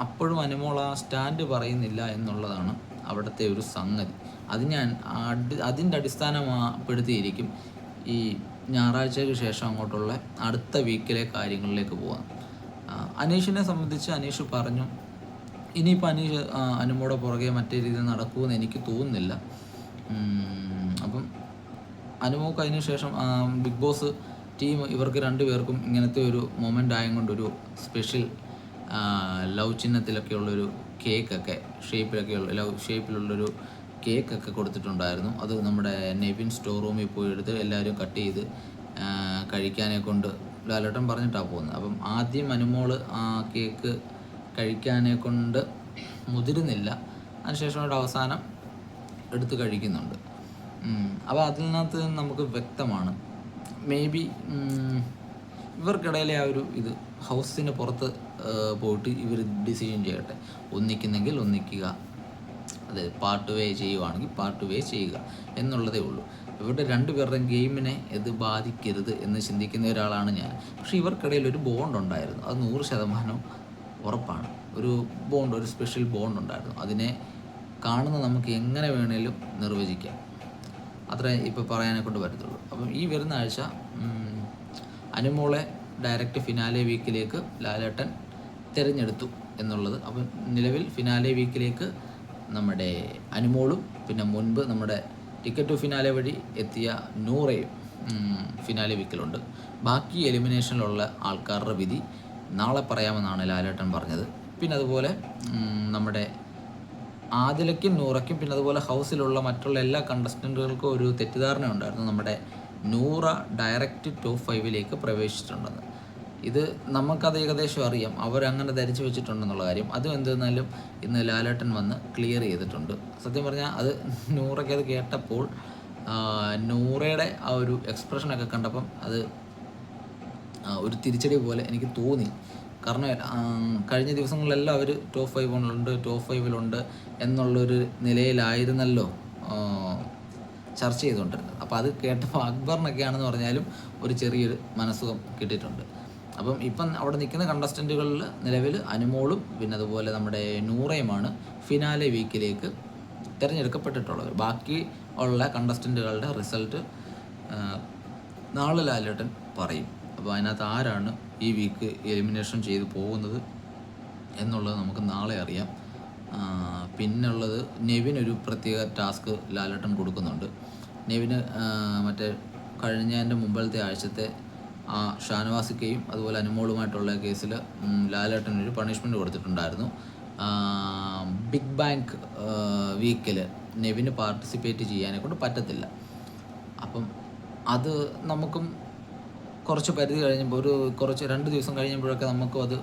അപ്പോഴും അനുമോൾ ആ സ്റ്റാൻഡ് പറയുന്നില്ല എന്നുള്ളതാണ് അവിടുത്തെ ഒരു സംഗതി. അത് ഞാൻ അടി അതിന്റെ അടിസ്ഥാനപ്പെടുത്തിയിരിക്കും ഈ ഞായറാഴ്ചയ്ക്ക് ശേഷം അങ്ങോട്ടുള്ള അടുത്ത വീക്കിലെ കാര്യങ്ങളിലേക്ക് പോകാം അനീഷിനെ സംബന്ധിച്ച് അനീഷ് പറഞ്ഞു ഇനിയിപ്പോൾ അനീഷ് അനുമോടെ പുറകെ മറ്റേ രീതിയിൽ നടക്കുമെന്ന് എനിക്ക് തോന്നുന്നില്ല. അപ്പം അനുമോക്ക് അതിന് ശേഷം ബിഗ് ബോസ് ടീം ഇവർക്ക് രണ്ടുപേർക്കും ഇങ്ങനത്തെ ഒരു മൊമെന്റ് ആയതുകൊണ്ടൊരു സ്പെഷ്യൽ ലവ് ചിഹ്നത്തിലൊക്കെ ഉള്ളൊരു കേക്കൊക്കെ ഷേപ്പിലൊക്കെയുള്ള ലവ് ഷേപ്പിലുള്ളൊരു കേക്കൊക്കെ കൊടുത്തിട്ടുണ്ടായിരുന്നു. അത് നമ്മുടെ നെവിൻ സ്റ്റോർ റൂമിൽ പോയി എടുത്ത് എല്ലാവരും കട്ട് ചെയ്ത് കഴിക്കാനെ കൊണ്ട് ലാലേട്ടൻ പറഞ്ഞിട്ടാണ് പോകുന്നത്. അപ്പം ആദ്യം അനുമോൾ ആ കേക്ക് കഴിക്കാനെ കൊണ്ട് മുതിരുന്നില്ല. അതിനുശേഷം അവിടെ അവസാനം എടുത്ത് കഴിക്കുന്നുണ്ട്. അപ്പോൾ അതിനകത്ത് നമുക്ക് വ്യക്തമാണ് മേ ബി ഇവർക്കിടയിലെ ആ ഒരു ഇത് ഹൗസിന് പുറത്ത് പോയിട്ട് ഇവർ ഡിസിഷൻ ചെയ്യട്ടെ. ഒന്നിക്കുന്നെങ്കിൽ ഒന്നിക്കുക. അതെ പാർട്ട് വേ ചെയ്യുവാണെങ്കിൽ പാർട്ട് വേ ചെയ്യുക എന്നുള്ളതേ ഉള്ളൂ. ഇവരുടെ രണ്ടുപേരുടെയും ഗെയിമിനെ ഇത് ബാധിക്കരുത് എന്ന് ചിന്തിക്കുന്ന ഒരാളാണ് ഞാൻ. പക്ഷേ ഇവർക്കിടയിൽ ഒരു ബോണ്ട് ഉണ്ടായിരുന്നു. അത് നൂറ് ശതമാനം ഉറപ്പാണ്. ഒരു ബോണ്ട് ഒരു സ്പെഷ്യൽ ബോണ്ട് ഉണ്ടായിരുന്നു. അതിനെ കാണുന്ന നമുക്ക് എങ്ങനെ വേണേലും നിർവചിക്കാം. അത്രേ ഇപ്പോൾ പറയാനെ കൊണ്ട് പറ്റത്തുള്ളൂ. അപ്പം ഈ വരുന്ന ആഴ്ച അനുമോളെ ഡയറക്റ്റ് ഫിനാലെ വീക്കിലേക്ക് ലാലേട്ടൻ തിരഞ്ഞെടുത്തു എന്നുള്ളത്. അപ്പം നിലവിൽ ഫിനാലെ വീക്കിലേക്ക് നമ്മുടെ അനുമോളും പിന്നെ മുൻപ് നമ്മുടെ ടിക്കറ്റ് ടു ഫിനാലെ വഴി എത്തിയ നൂറയും ഫിനാലെ വീക്കിലുണ്ട്. ബാക്കി എലിമിനേഷനിലുള്ള ആൾക്കാരുടെ വിധി നാളെ പറയാമെന്നാണ് ലാലേട്ടൻ പറഞ്ഞത്. പിന്നെ അതുപോലെ നമ്മുടെ ആദിലയ്ക്കും നൂറയ്ക്കും പിന്നെ അതുപോലെ ഹൗസിലുള്ള മറ്റുള്ള എല്ലാ കണ്ടസ്റ്റന്റുകൾക്കും ഒരു തെറ്റിദ്ധാരണ ഉണ്ടായിരുന്നു. നമ്മുടെ നൂറ ഡയറക്റ്റ് ടോപ്പ് ഫൈവിലേക്ക് പ്രവേശിച്ചിട്ടുണ്ടെന്ന്. ഇത് നമുക്കത് ഏകദേശം അറിയാം. അവരങ്ങനെ ധരിച്ചു വെച്ചിട്ടുണ്ടെന്നുള്ള കാര്യം. അതും എന്തെന്നാലും ഇന്ന് ലാലേട്ടൻ വന്ന് ക്ലിയർ ചെയ്തിട്ടുണ്ട്. സത്യം പറഞ്ഞാൽ അത് നൂറയ്ക്ക് അത് കേട്ടപ്പോൾ നൂറയുടെ ആ ഒരു എക്സ്പ്രഷനൊക്കെ കണ്ടപ്പം അത് ഒരു തിരിച്ചടി പോലെ എനിക്ക് തോന്നി. കാരണം കഴിഞ്ഞ ദിവസങ്ങളിലെല്ലാം അവർ ടോപ്പ് ഫൈവിലുണ്ട് ടോപ്പ് ഫൈവിലുണ്ട് എന്നുള്ളൊരു നിലയിലായിരുന്നല്ലോ ചർച്ച ചെയ്തുകൊണ്ടിരുന്നത്. അപ്പോൾ അത് കേട്ടപ്പോൾ അക്ബറിനൊക്കെയാണെന്ന് പറഞ്ഞാലും ഒരു ചെറിയൊരു മനസ്സുഖം കിട്ടിയിട്ടുണ്ട്. അപ്പം ഇപ്പം അവിടെ നിൽക്കുന്ന കണ്ടസ്റ്റന്റുകളിൽ നിലവിൽ അനുമോളും പിന്നെ അതുപോലെ നമ്മുടെ നൂറയുമാണ് ഫിനാലെ വീക്കിലേക്ക് തിരഞ്ഞെടുക്കപ്പെട്ടിട്ടുള്ളത്. ബാക്കി ഉള്ള കണ്ടസ്റ്റന്റുകളുടെ റിസൾട്ട് നാളെ ലാലേട്ടൻ പറയും. അപ്പോൾ അതിനകത്ത് ആരാണ് ഈ വീക്ക് എലിമിനേഷൻ ചെയ്ത് പോകുന്നത് എന്നുള്ളത് നമുക്ക് നാളെ അറിയാം. പിന്നുള്ളത് പിന്നുള്ളത് നെവിനൊരു പ്രത്യേക ടാസ്ക് ലാലട്ടൻ കൊടുക്കുന്നുണ്ട്. നെവിന് മറ്റേ കഴിഞ്ഞതിന്റെ മുമ്പിലത്തെ ആഴ്ചത്തെ ആ ഷാനവാസിക്കയും അതുപോലെ അനുമോളുമായിട്ടുള്ള കേസിൽ ലാലേട്ടൻ ഒരു പണിഷ്മെന്റ് കൊടുത്തിട്ടുണ്ടായിരുന്നു. ബിഗ് ബാങ്ക് വീക്കിൽ നെവിന് പാർട്ടിസിപ്പേറ്റ് ചെയ്യാനെ കൊണ്ട് പറ്റത്തില്ല. അപ്പം അത് നമുക്കും കുറച്ച് പരിധി കഴിഞ്ഞപ്പോൾ ഒരു കുറച്ച് രണ്ട് ദിവസം കഴിഞ്ഞപ്പോഴൊക്കെ നമുക്കും അത്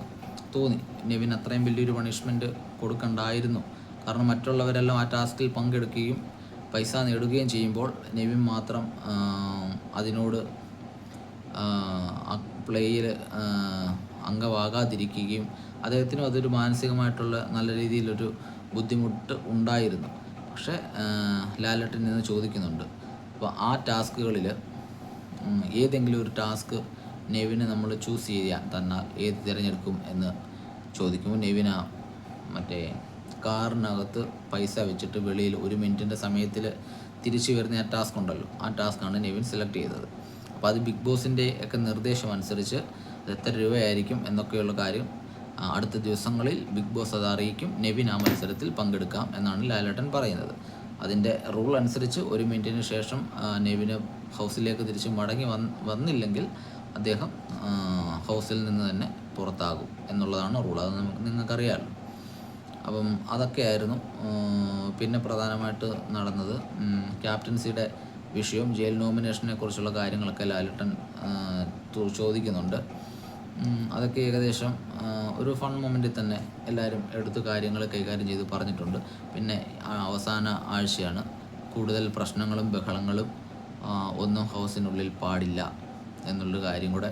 തോന്നി. നെവിൻ അത്രയും വലിയൊരു പണിഷ്മെന്റ് കൊടുക്കണ്ടായിരുന്നു. കാരണം മറ്റുള്ളവരെല്ലാം ആ ടാസ്കിൽ പങ്കെടുക്കുകയും പൈസ നേടുകയും ചെയ്യുമ്പോൾ നെവിൻ മാത്രം അതിനോട് പ്ലേയിൽ അംഗമാകാതിരിക്കുകയും അദ്ദേഹത്തിനും അതൊരു മാനസികമായിട്ടുള്ള നല്ല രീതിയിലൊരു ബുദ്ധിമുട്ട് ഉണ്ടായിരുന്നു. പക്ഷേ ലാലട്ടിൽ നിന്ന് ചോദിക്കുന്നുണ്ട്. അപ്പോൾ ആ ടാസ്കുകളിൽ ഏതെങ്കിലും ഒരു ടാസ്ക് നെവിന് നമ്മൾ ചൂസ് ചെയ്യാൻ തന്നാൽ ഏത് തിരഞ്ഞെടുക്കും എന്ന് ചോദിക്കുമ്പോൾ നെവിന മറ്റേ കാറിനകത്ത് പൈസ വെച്ചിട്ട് വെളിയിൽ ഒരു മിനിറ്റിന്റെ സമയത്തിൽ തിരിച്ചു വരുന്ന ആ ടാസ്ക് ഉണ്ടല്ലോ. ആ ടാസ്ക്കാണ് നെവിൻ സെലക്ട് ചെയ്തത്. അപ്പോൾ അത് ബിഗ് ബോസിന്റെ ഒക്കെ നിർദ്ദേശം അനുസരിച്ച് എത്ര രൂപയായിരിക്കും എന്നൊക്കെയുള്ള കാര്യം അടുത്ത ദിവസങ്ങളിൽ ബിഗ് ബോസ് അത് അറിയിക്കും. നെവിൻ ആ മത്സരത്തിൽ പങ്കെടുക്കാം എന്നാണ് ലാലേട്ടൻ പറയുന്നത്. അതിന്റെ റൂൾ അനുസരിച്ച് ഒരു മിനിറ്റിന് ശേഷം നെവിന് ഹൗസിലേക്ക് തിരിച്ച് മടങ്ങി വന്ന് വന്നില്ലെങ്കിൽ അദ്ദേഹം ഹൗസിൽ നിന്ന് തന്നെ പുറത്താകും എന്നുള്ളതാണ് റൂൾ. അത് നിങ്ങൾക്കറിയാമല്ലോ അപ്പം അതൊക്കെയായിരുന്നു പിന്നെ പ്രധാനമായിട്ട് നടന്നത് ക്യാപ്റ്റൻസിയുടെ വിഷയവും ജയിൽ നോമിനേഷനെ കുറിച്ചുള്ള കാര്യങ്ങളൊക്കെ ലാലിട്ടൻ ചോദിക്കുന്നുണ്ട്. അതൊക്കെ ഏകദേശം ഒരു ഫൺ മൊമെന്റിൽ തന്നെ എല്ലാവരും എടുത്ത് കാര്യങ്ങൾ കൈകാര്യം ചെയ്ത് പറഞ്ഞിട്ടുണ്ട്. പിന്നെ അവസാന ആഴ്ചയാണ് കൂടുതൽ പ്രശ്നങ്ങളും ബഹളങ്ങളും ഒന്നും ഹൗസിനുള്ളിൽ പാടില്ല എന്നുള്ള കാര്യം കൂടെ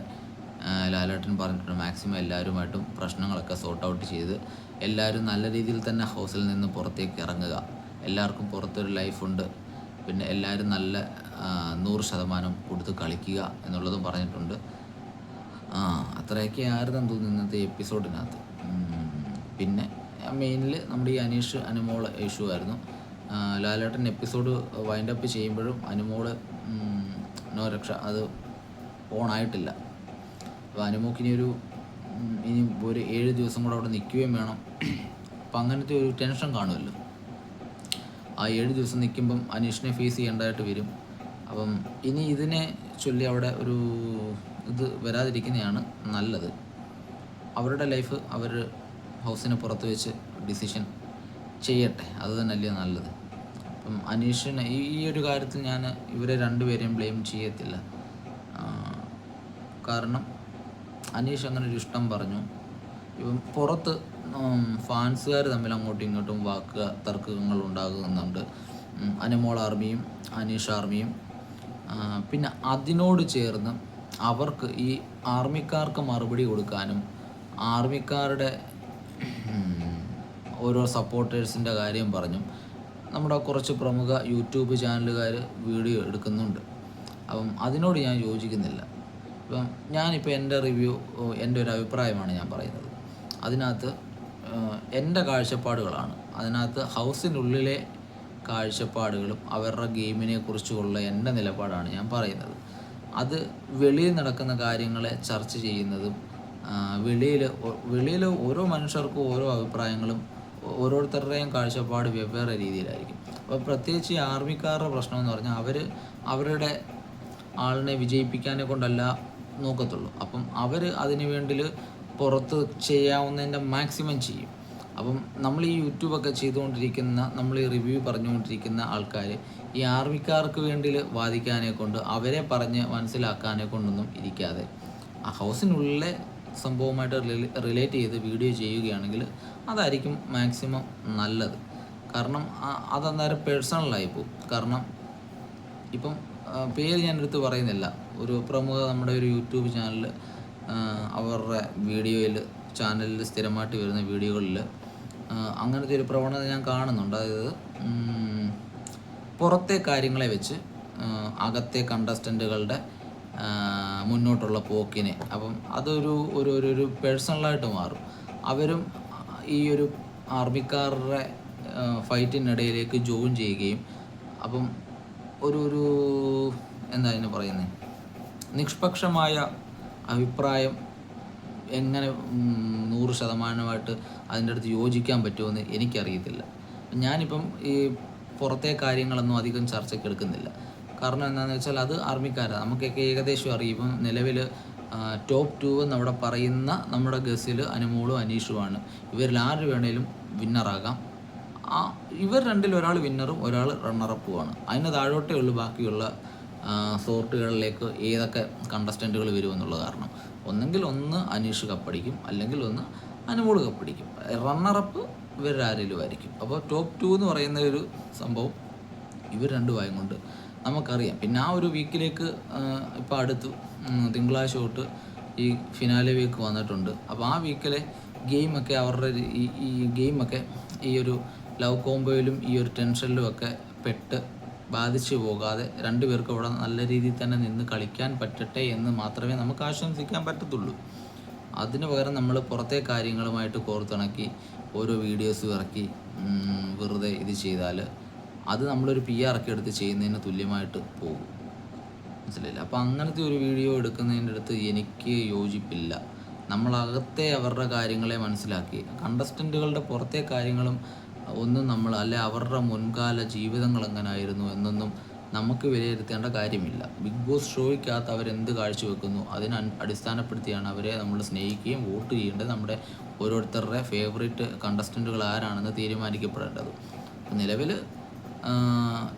ലാലേട്ടൻ പറഞ്ഞിട്ടുണ്ട്. മാക്സിമം എല്ലാവരുമായിട്ടും പ്രശ്നങ്ങളൊക്കെ സോർട്ട് ഔട്ട് ചെയ്ത് എല്ലാവരും നല്ല രീതിയിൽ തന്നെ ഹൗസിൽ നിന്ന് പുറത്തേക്ക് ഇറങ്ങുക. എല്ലാവർക്കും പുറത്തൊരു ലൈഫുണ്ട് പിന്നെ എല്ലാവരും നല്ല നൂറ് ശതമാനം കൊടുത്ത് കളിക്കുക എന്നുള്ളതും പറഞ്ഞിട്ടുണ്ട്. ആ അത്രയൊക്കെ ആയിരുന്നു തോന്നുന്നു ഇന്നത്തെ എപ്പിസോഡിനകത്ത്. പിന്നെ മെയിനിൽ നമ്മുടെ ഈ അനീഷ് അനുമോൾ ഇഷ്യൂ ആയിരുന്നു. ലാലേട്ടൻ എപ്പിസോഡ് വൈൻഡ് അപ്പ് ചെയ്യുമ്പോഴും അനുമോൾ നോ രക്ഷ അത് ഓൺ ആയിട്ടില്ല. അപ്പോൾ അനുമോക്കിനി ഒരു ഇനി ഒരു ഏഴ് ദിവസം കൂടെ അവിടെ നിൽക്കുകയും വേണം. അപ്പം അങ്ങനത്തെ ഒരു ടെൻഷൻ കാണുമല്ലോ. ആ ഏഴ് ദിവസം നിൽക്കുമ്പം അനീഷിനെ ഫേസ് ചെയ്യേണ്ടതായിട്ട് വരും. അപ്പം ഇനി ഇതിനെ ചൊല്ലി അവിടെ ഒരു ഇത് വരാതിരിക്കുന്നതാണ് നല്ലത്. അവരുടെ ലൈഫ് അവർ ഹൗസിന് പുറത്ത് വെച്ച് ഡിസിഷൻ ചെയ്യട്ടെ. അത് തന്നെയല്ലേ നല്ലത്. അപ്പം അനീഷിനെ ഈ ഒരു കാര്യത്തിൽ ഞാൻ ഇവരെ രണ്ടുപേരെയും ബ്ലെയിം ചെയ്യത്തില്ല. കാരണം അനീഷ് അങ്ങനെ ഒരു ഇഷ്ടം പറഞ്ഞു. ഇപ്പം പുറത്ത് ഫാൻസുകാർ തമ്മിൽ അങ്ങോട്ടും ഇങ്ങോട്ടും വാക്ക് തർക്കങ്ങൾ ഉണ്ടാകുന്നുണ്ട്. അനുമോൾ ആർമിയും അനീഷ് ആർമിയും പിന്നെ അതിനോട് ചേർന്ന് അവർക്ക് ഈ ആർമിക്കാർക്ക് മറുപടി കൊടുക്കാനും ആർമിക്കാരുടെ ഓരോ സപ്പോർട്ടേഴ്സിന്റെ കാര്യം പറഞ്ഞും നമ്മുടെ കുറച്ച് പ്രമുഖ യൂട്യൂബ് ചാനലുകാർ വീഡിയോ എടുക്കുന്നുണ്ട്. അപ്പം അതിനോട് ഞാൻ യോജിക്കുന്നില്ല. ഇപ്പം ഞാനിപ്പോൾ എന്റെ റിവ്യൂ എന്റെ ഒരു അഭിപ്രായമാണ് ഞാൻ പറയുന്നത്. അതിനകത്ത് എന്റെ കാഴ്ചപ്പാടുകളാണ്. അതിനകത്ത് ഹൗസിനുള്ളിലെ കാഴ്ചപ്പാടുകളും അവരുടെ ഗെയിമിനെ കുറിച്ചുള്ള എന്റെ നിലപാടാണ് ഞാൻ പറയുന്നത്. അത് വെളിയിൽ നടക്കുന്ന കാര്യങ്ങളെ ചർച്ച ചെയ്യുന്നതും വെളിയിൽ വെളിയിൽ ഓരോ മനുഷ്യർക്കും ഓരോ അഭിപ്രായങ്ങളും ഓരോരുത്തരുടെയും കാഴ്ചപ്പാട് വെവ്വേറെ രീതിയിലായിരിക്കും. അപ്പോൾ പ്രത്യേകിച്ച് ഈ ആർമിക്കാരുടെ പ്രശ്നം എന്ന് പറഞ്ഞാൽ അവർ അവരുടെ ആളിനെ വിജയിപ്പിക്കാനെ കൊണ്ടല്ല നോക്കത്തുള്ളൂ. അപ്പം അവർ അതിനു വേണ്ടിയിൽ പുറത്ത് ചെയ്യാവുന്നതിന്റെ മാക്സിമം ചെയ്യും. അപ്പം നമ്മൾ ഈ യൂട്യൂബൊക്കെ ചെയ്തുകൊണ്ടിരിക്കുന്ന നമ്മൾ ഈ റിവ്യൂ പറഞ്ഞുകൊണ്ടിരിക്കുന്ന ആൾക്കാർ ഈ ആർമിക്കാർക്ക് വേണ്ടി വാദിക്കാനെ കൊണ്ട് അവരെ പറഞ്ഞ് മനസ്സിലാക്കാനെ കൊണ്ടൊന്നും ഇരിക്കാതെ. ആ ഹൗസിനുള്ളിലെ സംഭവമായിട്ട് റിലേറ്റ് ചെയ്ത് വീഡിയോ ചെയ്യുകയാണെങ്കിൽ അതായിരിക്കും മാക്സിമം നല്ലത്. കാരണം അതന്നേരം പേഴ്സണലായി പോകും കാരണം ഇപ്പം പേര് ഞാൻ എടുത്ത് പറയുന്നില്ല. ഒരു പ്രമുഖ നമ്മുടെ ഒരു യൂട്യൂബ് ചാനലിൽ അവരുടെ വീഡിയോയിൽ ചാനലിൽ സ്ഥിരമായിട്ട് വരുന്ന വീഡിയോകളിൽ അങ്ങനത്തെ ഒരു പ്രവണത ഞാൻ കാണുന്നുണ്ട്. അതായത് പുറത്തെ കാര്യങ്ങളെ വെച്ച് അകത്തെ കണ്ടസ്റ്റന്റുകളുടെ മുന്നോട്ടുള്ള പോക്കിനെ. അപ്പം അതൊരു ഒരു ഒരു പേഴ്സണലായിട്ട് മാറും. അവരും ഈ ഒരു ആർമിക്കാരുടെ ഫൈറ്റിനിടയിലേക്ക് ജോയിൻ ചെയ്യുകയും അപ്പം ഒരു ഒരു എന്താ അതിന് പറയുന്നത് നിഷ്പക്ഷമായ അഭിപ്രായം എങ്ങനെ നൂറ് ശതമാനമായിട്ട് അതിന്റെ അടുത്ത് യോജിക്കാൻ പറ്റുമെന്ന് എനിക്കറിയത്തില്ല. ഞാനിപ്പം ഈ പുറത്തെ കാര്യങ്ങളൊന്നും അധികം ചർച്ചയ്ക്ക് എടുക്കുന്നില്ല. കാരണം എന്താണെന്ന് വെച്ചാൽ അത് ആർമിക്കാരാണ് നമുക്കൊക്കെ ഏകദേശം അറിയും. നിലവിൽ ടോപ്പ് ടു എന്ന് അവിടെ പറയുന്ന നമ്മുടെ ഗസിൽ അനുമോളും അനീഷുമാണ്. ഇവരിൽ ആര് വേണേലും വിന്നറാകാം. ആ ഇവർ രണ്ടിൽ ഒരാൾ വിന്നറും ഒരാൾ റണ്ണറപ്പുമാണ്. അതിന് താഴോട്ടേ ഉള്ളൂ ബാക്കിയുള്ള സോർട്ടുകളിലേക്ക് ഏതൊക്കെ കണ്ടസ്റ്റന്റുകൾ വരുമെന്നുള്ള കാരണം. ഒന്നെങ്കിൽ ഒന്ന് അനീഷ് കപ്പടിക്കും അല്ലെങ്കിൽ ഒന്ന് അനുമോൾ കപ്പടിക്കും റണ്ണറപ്പ് ഇവരാരെങ്കിലും ആയിരിക്കും. അപ്പോൾ ടോപ്പ് ടു എന്ന് പറയുന്ന ഒരു സംഭവം ഇവർ രണ്ടുമായും കൊണ്ട് നമുക്കറിയാം. പിന്നെ ആ ഒരു വീക്കിലേക്ക് ഇപ്പോൾ അടുത്ത് തിങ്കളാഴ്ച തൊട്ട് ഈ ഫിനാലെ വീക്ക് വന്നിട്ടുണ്ട്. അപ്പോൾ ആ വീക്കിലെ ഗെയിമൊക്കെ അവരുടെ ഈ ഈ ഗെയിമൊക്കെ ഈ ഒരു ലവ് കോംബോയിലും ഈ ഒരു ടെൻഷനിലും ഒക്കെ പെട്ട് ബാധിച്ചു പോകാതെ രണ്ടുപേർക്കും അവിടെ നല്ല രീതിയിൽ തന്നെ നിന്ന് കളിക്കാൻ പറ്റട്ടെ എന്ന് മാത്രമേ നമുക്ക് ആശംസിക്കാൻ പറ്റത്തുള്ളൂ. അതിന് പകരം നമ്മൾ പുറത്തെ കാര്യങ്ങളുമായിട്ട് കോർത്തിണക്കി ഓരോ വീഡിയോസ് ഇറക്കി വെറുതെ ഇത് ചെയ്താൽ അത് നമ്മളൊരു പി ആർ ഒക്കെ എടുത്ത് ചെയ്യുന്നതിന് തുല്യമായിട്ട് പോകും. മനസ്സിലായില്ല? അപ്പോൾ അങ്ങനത്തെ ഒരു വീഡിയോ എടുക്കുന്നതിന്റെ അടുത്ത് എനിക്ക് യോജിപ്പില്ല. നമ്മളകത്തെ അവരുടെ കാര്യങ്ങളെ മനസ്സിലാക്കി കണ്ടസ്റ്റന്റുകളുടെ പുറത്തെ കാര്യങ്ങളും ഒന്നും നമ്മൾ അല്ലെ അവരുടെ മുൻകാല ജീവിതങ്ങൾ എങ്ങനെയായിരുന്നു എന്നൊന്നും നമുക്ക് വിലയിരുത്തേണ്ട കാര്യമില്ല. ബിഗ് ബോസ് ഷോയ്ക്കകത്ത് അവരെന്ത് കാഴ്ചവെക്കുന്നു അതിനെ അടിസ്ഥാനപ്പെടുത്തിയാണ് അവരെ നമ്മൾ സ്നേഹിക്കുകയും വോട്ട് ചെയ്യേണ്ടത് നമ്മുടെ ഓരോരുത്തരുടെ ഫേവറേറ്റ് കണ്ടസ്റ്റന്റുകൾ ആരാണെന്ന് തീരുമാനിക്കപ്പെടേണ്ടത്. നിലവിൽ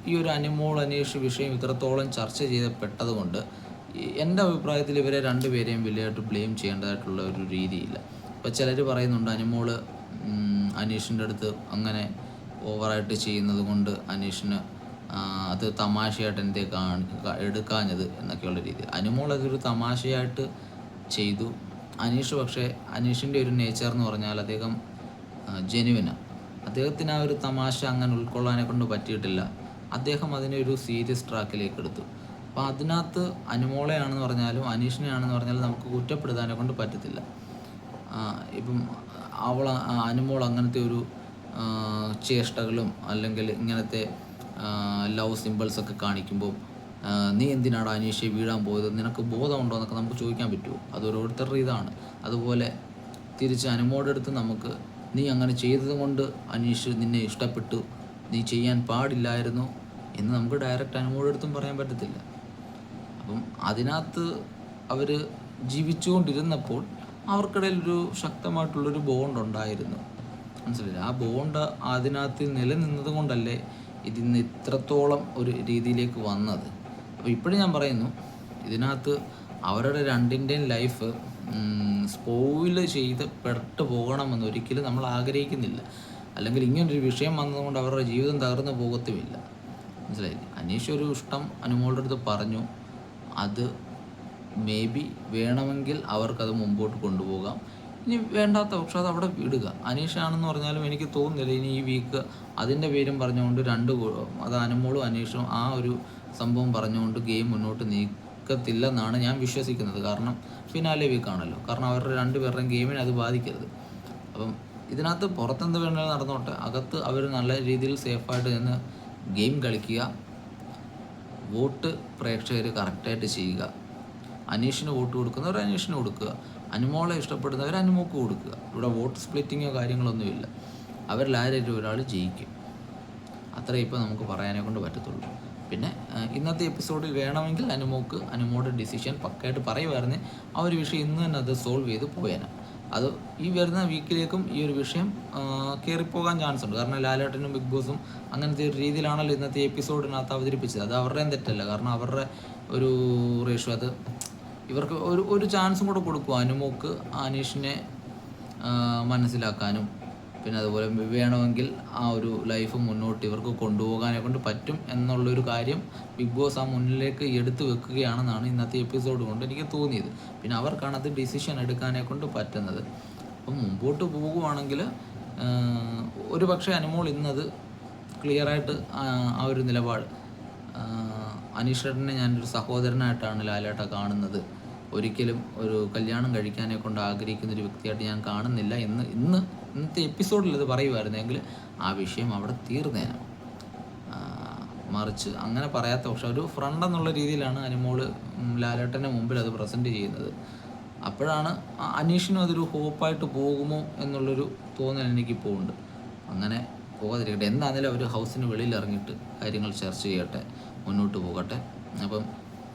ഈ ഒരു അനിമോൾ അനീഷ് വിഷയം ഇത്രത്തോളം ചർച്ച ചെയ്യപ്പെട്ടതുകൊണ്ട് എന്റെ അഭിപ്രായത്തിൽ ഇവരെ രണ്ടുപേരെയും വലിയതായിട്ട് ബ്ലെയിം ചെയ്യേണ്ടതായിട്ടുള്ള ഒരു രീതിയില്ല. ഇപ്പോൾ ചിലർ പറയുന്നുണ്ട് അനിമോൾ അനീഷിന്റെ അടുത്ത് അങ്ങനെ ഓവറായിട്ട് ചെയ്യുന്നത് കൊണ്ട് അനീഷിന് അത് തമാശയായിട്ട് എന്തേ കാണി എടുക്കാഞ്ഞത് എന്നൊക്കെയുള്ള രീതി അതൊരു തമാശയായിട്ട് ചെയ്തു. അനീഷ് പക്ഷേ അനീഷിന്റെ ഒരു നേച്ചർ എന്ന് പറഞ്ഞാൽ അദ്ദേഹം ജെനുവിനാണ് അദ്ദേഹത്തിന് ആ ഒരു തമാശ അങ്ങനെ ഉൾക്കൊള്ളാനെ കൊണ്ട് പറ്റിയിട്ടില്ല. അദ്ദേഹം അതിനെ ഒരു സീരിയസ് ട്രാക്കിലേക്ക് എടുത്തു. അപ്പോൾ അതിനകത്ത് അനുമോളെയാണെന്ന് പറഞ്ഞാലും അനീഷിനെയാണെന്ന് പറഞ്ഞാലും നമുക്ക് കുറ്റപ്പെടുത്താനെ കൊണ്ട് പറ്റത്തില്ല. ഇപ്പം അവൾ അനുമോൾ അങ്ങനത്തെ ഒരു ചേഷ്ടകളും അല്ലെങ്കിൽ ഇങ്ങനത്തെ ലവ് സിമ്പിൾസ് ഒക്കെ കാണിക്കുമ്പോൾ നീ എന്തിനാണ് അനീഷയെ വീഴാൻ പോയത്? നിനക്ക് ബോധമുണ്ടോ? എന്നൊക്കെ നമുക്ക് ചോദിക്കാൻ പറ്റുമോ? അത് ഓരോരുത്തരുടെ ഇതാണ്. അതുപോലെ തിരിച്ച് അനുമോടെ അടുത്ത് നമുക്ക് നീ അങ്ങനെ ചെയ്തത് കൊണ്ട് അനീഷ് നിന്നെ ഇഷ്ടപ്പെട്ടു. നീ ചെയ്യാൻ പാടില്ലായിരുന്നു. എന്ന് നമുക്ക് ഡയറക്റ്റ് അനുമോടെ അടുത്തും പറയാൻ പറ്റത്തില്ല. അപ്പം അതിനകത്ത് അവർ ജീവിച്ചുകൊണ്ടിരുന്നപ്പോൾ അവർക്കിടയിൽ ഒരു ശക്തമായിട്ടുള്ളൊരു ബോണ്ട് ഉണ്ടായിരുന്നു. മനസ്സിലായില്ല? ആ ബോണ്ട് അതിനകത്ത് നിലനിന്നത് കൊണ്ടല്ലേ ഇതിന്ന് ഇത്രത്തോളം ഒരു രീതിയിലേക്ക് വന്നത്. അപ്പോൾ ഇപ്പോഴും ഞാൻ പറയുന്നു ഇതിനകത്ത് അവരുടെ രണ്ടിന്റെയും ലൈഫ് സ്പോയിൽ ചെയ്ത് പെട്ട് പോകണമെന്ന് ഒരിക്കലും നമ്മൾ ആഗ്രഹിക്കുന്നില്ല. അല്ലെങ്കിൽ ഇങ്ങനൊരു വിഷയം വന്നതുകൊണ്ട് അവരുടെ ജീവിതം തകർന്നു പോകത്തുമില്ല. മനസ്സിലായി അനീഷ് ഒരു ഇഷ്ടം അനുമോളുടെ അടുത്ത് പറഞ്ഞു അത് മേ ബി വേണമെങ്കിൽ അവർക്കത് മുമ്പോട്ട് കൊണ്ടുപോകാം. ഇനി വേണ്ടാത്ത പക്ഷെ അത് അവിടെ വിടുക. അനീഷാണെന്ന് പറഞ്ഞാലും എനിക്ക് തോന്നുന്നില്ല. ഇനി ഈ വീക്ക് അതിന്റെ പേരും പറഞ്ഞുകൊണ്ട് രണ്ട് അത് അനുമോളും അനീഷും ആ ഒരു സംഭവം പറഞ്ഞുകൊണ്ട് ഗെയിം മുന്നോട്ട് നീക്കത്തില്ലെന്നാണ് ഞാൻ വിശ്വസിക്കുന്നത്. കാരണം ഫിനാലെ വീക്കാണല്ലോ കാരണം അവരുടെ രണ്ടുപേരുടെയും ഗെയിമിനെ അത് ബാധിക്കരുത്. അപ്പം ഇതിനകത്ത് പുറത്തെന്ത് വേണമെങ്കിലും നടന്നോട്ടെ. അകത്ത് അവർ നല്ല രീതിയിൽ സേഫായിട്ട് നിന്ന് ഗെയിം കളിക്കുക. വോട്ട് പ്രേക്ഷകർ കറക്റ്റായിട്ട് ചെയ്യുക. അനീഷിന് വോട്ട് കൊടുക്കുന്നവർ അനീഷിന് കൊടുക്കുക. അനുമോളെ ഇഷ്ടപ്പെടുന്നവർ അനുമോക്ക് കൊടുക്കുക. ഇവിടെ വോട്ട് സ്പ്ലിറ്റിങ്ങോ കാര്യങ്ങളൊന്നുമില്ല അവരിൽ ആരെങ്കിലും ഒരാൾ ജയിക്കും. അത്ര ഇപ്പോൾ നമുക്ക് പറയാനെ കൊണ്ട് പറ്റത്തുള്ളൂ. പിന്നെ ഇന്നത്തെ എപ്പിസോഡിൽ വേണമെങ്കിൽ അനുമോക്ക് അനുമോടെ ഡിസിഷൻ പക്കായിട്ട് പറയുമായിരുന്നു. ആ ഒരു വിഷയം ഇന്ന് തന്നെ അത് സോൾവ് ചെയ്ത് പോയേനെ. അത് ഈ വരുന്ന വീക്കിലേക്കും ഈ ഒരു വിഷയം കയറിപ്പോകാൻ ചാൻസ് ഉണ്ട്. കാരണം ലാലേട്ടനും ബിഗ് ബോസും അങ്ങനത്തെ ഒരു രീതിയിലാണല്ലോ ഇന്നത്തെ എപ്പിസോഡിനകത്ത് അവതരിപ്പിച്ചത്. അത് അവരുടെയും തെറ്റല്ല. കാരണം അവരുടെ ഒരു റേഷ്യോ അത് ഇവർക്ക് ഒരു ഒരു ചാൻസും കൂടെ കൊടുക്കും അനുമോക്ക് അനീഷിനെ മനസ്സിലാക്കാനും. പിന്നെ അതുപോലെ വേണമെങ്കിൽ ആ ഒരു ലൈഫ് മുന്നോട്ട് ഇവർക്ക് കൊണ്ടുപോകാനെ കൊണ്ട് പറ്റും എന്നുള്ളൊരു കാര്യം ബിഗ് ബോസ് ആ മുന്നിലേക്ക് എടുത്തു വെക്കുകയാണെന്നാണ് ഇന്നത്തെ എപ്പിസോഡ് കൊണ്ട് എനിക്ക് തോന്നിയത്. പിന്നെ അവർക്കാണ് അത് ഡിസിഷൻ എടുക്കാനെ കൊണ്ട് പറ്റുന്നത്. അപ്പം മുമ്പോട്ട് പോകുവാണെങ്കിൽ ഒരു പക്ഷേ അനുമോൾ ഇന്നത് ക്ലിയറായിട്ട് ആ ഒരു നിലപാട്. അനീഷേട്ടനെ ഞാനൊരു സഹോദരനായിട്ടാണ് ലാലേട്ട കാണുന്നത്. ഒരിക്കലും ഒരു കല്യാണം കഴിക്കാനെ കൊണ്ട് ആഗ്രഹിക്കുന്ന ഒരു വ്യക്തിയായിട്ട് ഞാൻ കാണുന്നില്ല എന്ന് ഇന്ന് ഇന്നത്തെ എപ്പിസോഡിൽ ഇത് പറയുമായിരുന്നെങ്കിൽ ആ വിഷയം അവിടെ തീർന്നേനെ മറിച്ച് അങ്ങനെ പറയാത്ത പക്ഷെ ഒരു ഫ്രണ്ട് എന്നുള്ള രീതിയിലാണ് അനുമോൾ ലാലേട്ടന്റെ മുമ്പിൽ അത് പ്രസന്റ് ചെയ്യുന്നത്. അപ്പോഴാണ് അനീഷിനും അതൊരു ഹോപ്പായിട്ട് പോകുമോ എന്നുള്ളൊരു തോന്നൽ എനിക്കിപ്പോൾ ഉണ്ട് അങ്ങനെ പോകാതിരിക്കട്ടെ. എന്താണെങ്കിലും അവർ ഹൗസിന് വെളിയിൽ ഇറങ്ങിയിട്ട് കാര്യങ്ങൾ ചർച്ച ചെയ്യട്ടെ മുന്നോട്ട് പോകട്ടെ. അപ്പം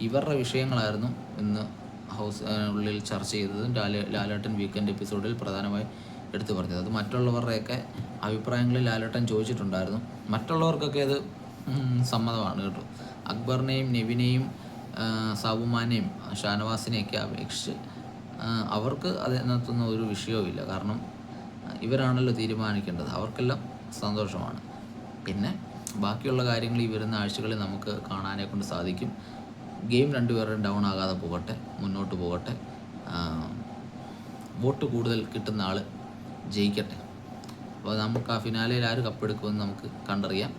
ഇവരുടെ വിഷയങ്ങളായിരുന്നു ഇന്ന് ഹൗസ് ഉള്ളിൽ ചർച്ച ചെയ്തതും ലാല ലാലേട്ടൻ വീക്കെൻഡ് എപ്പിസോഡിൽ പ്രധാനമായി എടുത്തു പറഞ്ഞത്. അത് മറ്റുള്ളവരുടെയൊക്കെ അഭിപ്രായങ്ങളിൽ ലാലേട്ടൻ ചോദിച്ചിട്ടുണ്ടായിരുന്നു. മറ്റുള്ളവർക്കൊക്കെ അത് സമ്മതമാണ് കേട്ടോ. അക്ബറിനെയും നെവിനെയും സാബുമാനെയും ഷാനവാസിനെയൊക്കെ അപേക്ഷിച്ച് അവർക്ക് അതിനകത്തൊന്നും ഒരു വിഷയവുമില്ല കാരണം ഇവരാണല്ലോ തീരുമാനിക്കേണ്ടത്. അവർക്കെല്ലാം സന്തോഷമാണ്. പിന്നെ ബാക്കിയുള്ള കാര്യങ്ങൾ ഈ വരുന്ന ആഴ്ചകളിൽ നമുക്ക് കാണാനെ കൊണ്ട് സാധിക്കും. ഗെയിം രണ്ടുപേരും ഡൗൺ ആകാതെ പോകട്ടെ മുന്നോട്ട് പോകട്ടെ. വോട്ട് കൂടുതൽ കിട്ടുന്ന ആൾ ജയിക്കട്ടെ. അപ്പോൾ നമുക്ക് ആ ഫിനാലയിൽ ആര് കപ്പെടുക്കുമെന്ന് നമുക്ക് കണ്ടറിയാം.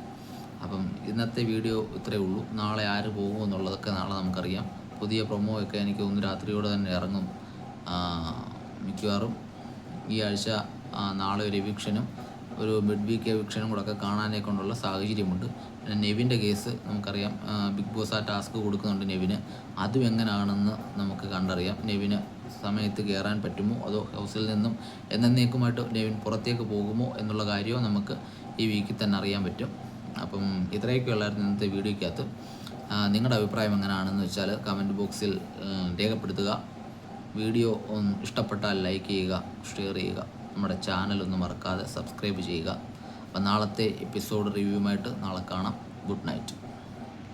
അപ്പം ഇന്നത്തെ വീഡിയോ ഇത്രയേ ഉള്ളൂ. നാളെ ആര് പോകും എന്നുള്ളതൊക്കെ നാളെ നമുക്കറിയാം. പുതിയ പ്രൊമോ ഒക്കെ എനിക്ക് ഒന്ന് രാത്രിയോടെ തന്നെ ഇറങ്ങും മിക്കവാറും. ഈ ആഴ്ച നാളെ ഒരു എവിക്ഷനും ഒരു മിഡ് വീക്ക് എവിക്ഷനും കൂടെ ഒക്കെ കാണാനെ കൊണ്ടുള്ള സാഹചര്യമുണ്ട്. നെവിന്റെ കേസ് നമുക്കറിയാം. ബിഗ് ബോസ് ആ ടാസ്ക് കൊടുക്കുന്നുണ്ട് നെവിന്. അതും എങ്ങനെയാണെന്ന് നമുക്ക് കണ്ടറിയാം. നെവിന് സമയത്ത് കയറാൻ പറ്റുമോ? അതോ ഹൗസിൽ നിന്നും എന്നേക്കുമായിട്ട് നെവിൻ പുറത്തേക്ക് പോകുമോ എന്നുള്ള കാര്യവും നമുക്ക് ഈ വീക്കിൽ തന്നെ അറിയാൻ പറ്റും. അപ്പം ഇത്രയൊക്കെയുള്ളായിരുന്നു ഇന്നത്തെ വീഡിയോയ്ക്കകത്ത്. നിങ്ങളുടെ അഭിപ്രായം എങ്ങനെയാണെന്ന് വെച്ചാൽ കമന്റ് ബോക്സിൽ രേഖപ്പെടുത്തുക. വീഡിയോ ഇഷ്ടപ്പെട്ടാൽ ലൈക്ക് ചെയ്യുക ഷെയർ ചെയ്യുക. നമ്മുടെ ചാനൽ ഒന്ന് മറക്കാതെ സബ്സ്ക്രൈബ് ചെയ്യുക. അപ്പം നാളത്തെ എപ്പിസോഡ് റിവ്യൂമായിട്ട് നാളെ കാണാം. Good night.